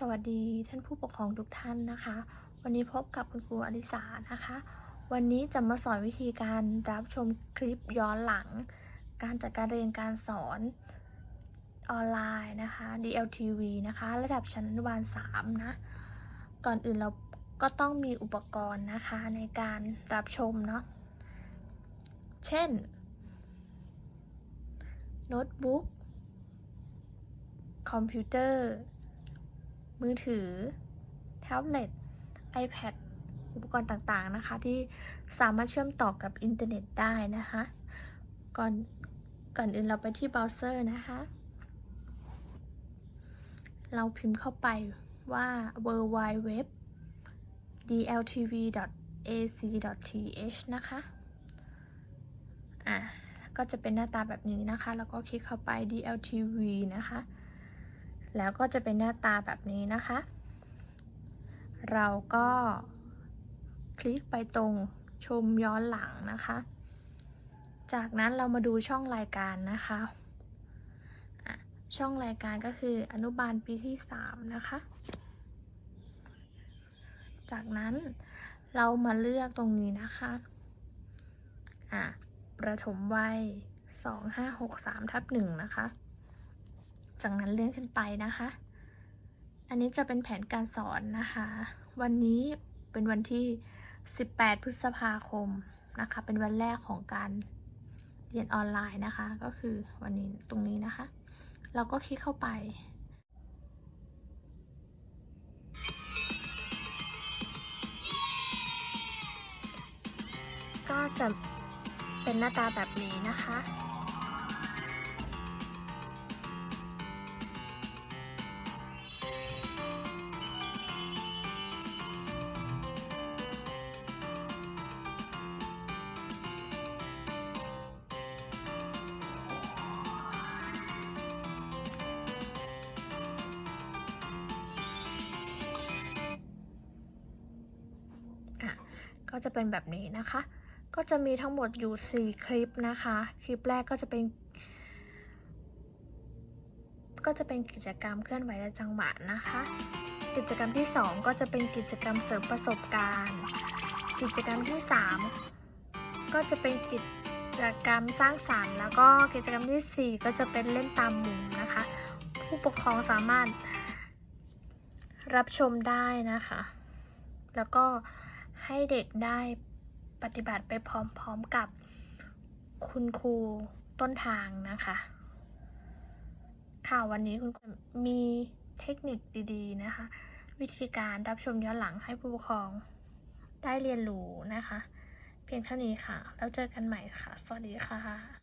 สวัสดีท่านผู้ปกครองทุกท่านนะคะ วันนี้พบกับคุณครูอลิสานะคะ วันนี้จะมาสอนวิธีการรับชมคลิปย้อนหลัง การจัดการเรียนการสอนออนไลน์นะคะ DLTV นะคะ ระดับชั้นอนุบาล3นะ ก่อนอื่นเราก็ต้องมีอุปกรณ์นะคะในการรับชมเนาะ เช่นโน้ตบุ๊กคอมพิวเตอร์ มือถือ แท็บเล็ต iPad อุปกรณ์ต่างๆนะคะ ที่สามารถเชื่อมต่อกับอินเทอร์เน็ตได้นะคะ ก่อนก่อนอื่นเราไปที่เบราว์เซอร์นะคะ เราพิมพ์เข้าไปว่า w w w dltv.ac.th นะคะอะก็จะเป็นหน้าตาแบบนี้นะคะ แล้วก็คลิกเข้าไป DLTV นะคะ แล้วก็จะเป็นหน้าตาแบบนี้นะคะ เราก็คลิกไปตรงชมย้อนหลังนะคะ จากนั้นเรามาดูช่องรายการนะคะ ช่องรายการก็คืออนุบาลปีที่ 3 นะคะ จากนั้นเรามาเลือกตรงนี้นะคะอะประถมวัย 2563ทับ1นะคะ จากนั้นเลื่อนขึ้นไปนะคะ อันนี้จะเป็นแผนการสอนนะคะ วันนี้เป็นวันที่ 18 พฤษภาคมนะคะ เป็นวันแรกของการเรียนออนไลน์นะคะ ก็คือวันนี้ตรงนี้นะคะ เราก็คลิกเข้าไปก็จะเป็นหน้าตาแบบนี้นะคะอะ ก็จะเป็นแบบนี้นะคะ ก็จะมีทั้งหมดอยู่ 4 คลิปนะคะ คลิปแรกก็จะเป็น ก็จะเป็นกิจกรรมเคลื่อนไหวและจังหวะนะคะ กิจกรรมที่ 2 ก็จะเป็นกิจกรรมเสริมประสบการณ์ กิจกรรมที่ 3 ก็จะเป็นกิจกรรมสร้างสรรค์แล้วก็กิจกรรมทีสี่ 4 ก็จะเป็นเล่นตามมุมนะคะ ผู้ปกครองสามารถรับชมได้นะคะ แล้วก็ ให้เด็กได้ปฏิบัติไปพร้อมๆกับคุณครูต้นทางนะคะ ค่ะวันนี้คุณครูมีเทคนิคดีๆนะคะ วิธีการรับชมย้อนหลังให้ผู้ปกครองได้เรียนรู้นะคะ เพียงเท่านี้ค่ะ แล้วเจอกันใหม่ค่ะ สวัสดีค่ะ